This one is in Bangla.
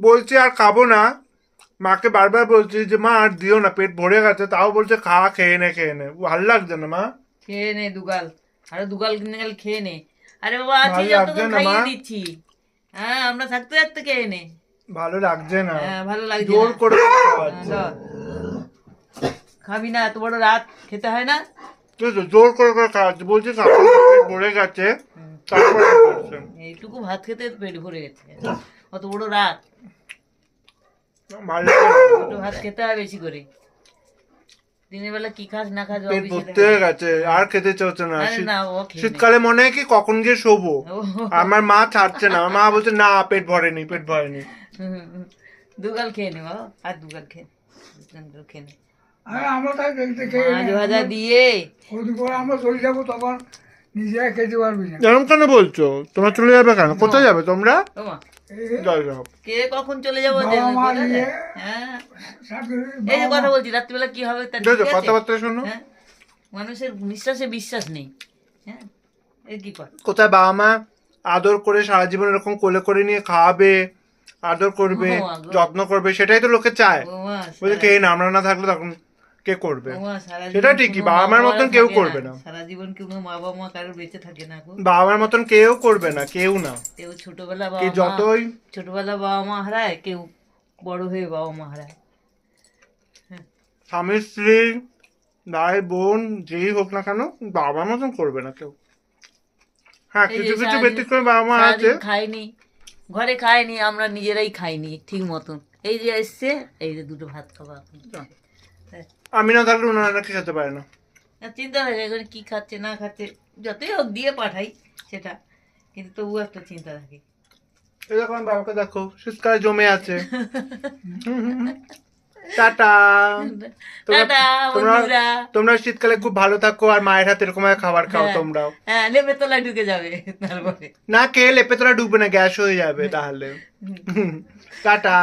বলছি আর খাব না। মাকে বারবার বলছি যে মা আর দিও না পেট ভরে গেছে। তাও বলছে খা খেয়ে নে খেয়ে নে। ভালো লাগছে না মা। খেয়ে নে দুগাল। আরে দুগাল কিনে গেল খেয়ে নে। আরে বাবা আছি লাগছে যতক্ষণ খাইয়ে দিচ্ছি। হ্যাঁ আমরা থাকতে থাকতে খেয়ে নে। ভালো লাগছে না। হ্যাঁ ভালো লাগছে জোর করে হ্যাঁ, খাবি না এত বড় রাত খেতে হয় না? আছে, জোর করে করে খাওয়াচ্ছে বলছি পেট ভরে গেছে। তারপরে এইটুকু ভাত খেতে পেট ভরে গেছে। অত বড় রাত। দুটো ভাত খেতে হয় বেশি করে। দিনের বেলা কি খাস না খাস পেট ভর্তি হয়ে গেছে আর খেতে চলছে না। শীতকালে মনে হয় কি কখন গিয়ে শোবো? আমার মা ছাড়ছে না মা বলছে না পেট ভরেনি পেট ভরেনি। দুগাল খেয়ে নে বাবা। আর দুগাল খেয়ে। খেয়ে নে। আমরা তাই দেখতে খেয়ে দিয়ে। ওদিক করে আমরা চলে যাব তখন নিজেরা খেতে পারবি না। কেন বলছো? তোমরা চলে যাবে কেন? কোথায় যাবে তোমরা? কে কখন চলে যাব বলে হ্যাঁ। এই যে কথা বলছি রাত্রিবেলা কি হবে? কথাবার্তা শোনো। হ্যাঁ। মানুষের নিঃশ্বাসে বিশ্বাস নেই। হ্যাঁ। কোথায় বাবা মা? আদর করে সারা জীবন এরকম কোলে করে নিয়ে খাওয়াবে আদর করবে যত্ন করবে সেটাই তো লোকে চায়। বলছে কে না আমরা না থাকলে তখন কে করবে? সেটা ঠিকই, বাবা মার মতন কেউ করবে না। সারা জীবন কোনো মা বাবা মা কারোর বেঁচে থাকে না গো। বাবা মার মতন কেউ করবে না কেউ না। কেউ ছোটবেলা বাবা মা যতই ছোটবেলা বাবা মা হারায় কেউ বড় হয়ে বাবা মা হারায় স্বামী স্ত্রী ভাই বোন যেই হোক না কেন বাবার মতন করবে না কেউ। হ্যাঁ কিছু কিছু ব্যতিক্রমে বাবা মা আছে। খাইনি ঘরে খাইনি আমরা নিজেরাই খাইনি ঠিক মতন। এই যে এসছে এই যে দুটো ভাত খাব হ্যাঁ। আমি না থাকলে ওনারা নাকি খেতে পারে না চিন্তা থাকে এখন কি খাচ্ছে না খাচ্ছে যতই হোক দিয়ে পাঠাই সেটা কিন্তু তবুও একটা চিন্তা থাকে আমার বাবাকে দেখো শীতকালে জমে আছে টাটা তোমরা- তোমরা শীতকালে খুব ভালো থাকো আর মায়ের হাতে এরকম খাবার খাও। তোমরাও হ্যাঁ লেপে ঢুকে যাবে তারপরে না খেয়ে লেপে তোরা ডুবে না গ্যাস হয়ে যাবে তাহলে টাটা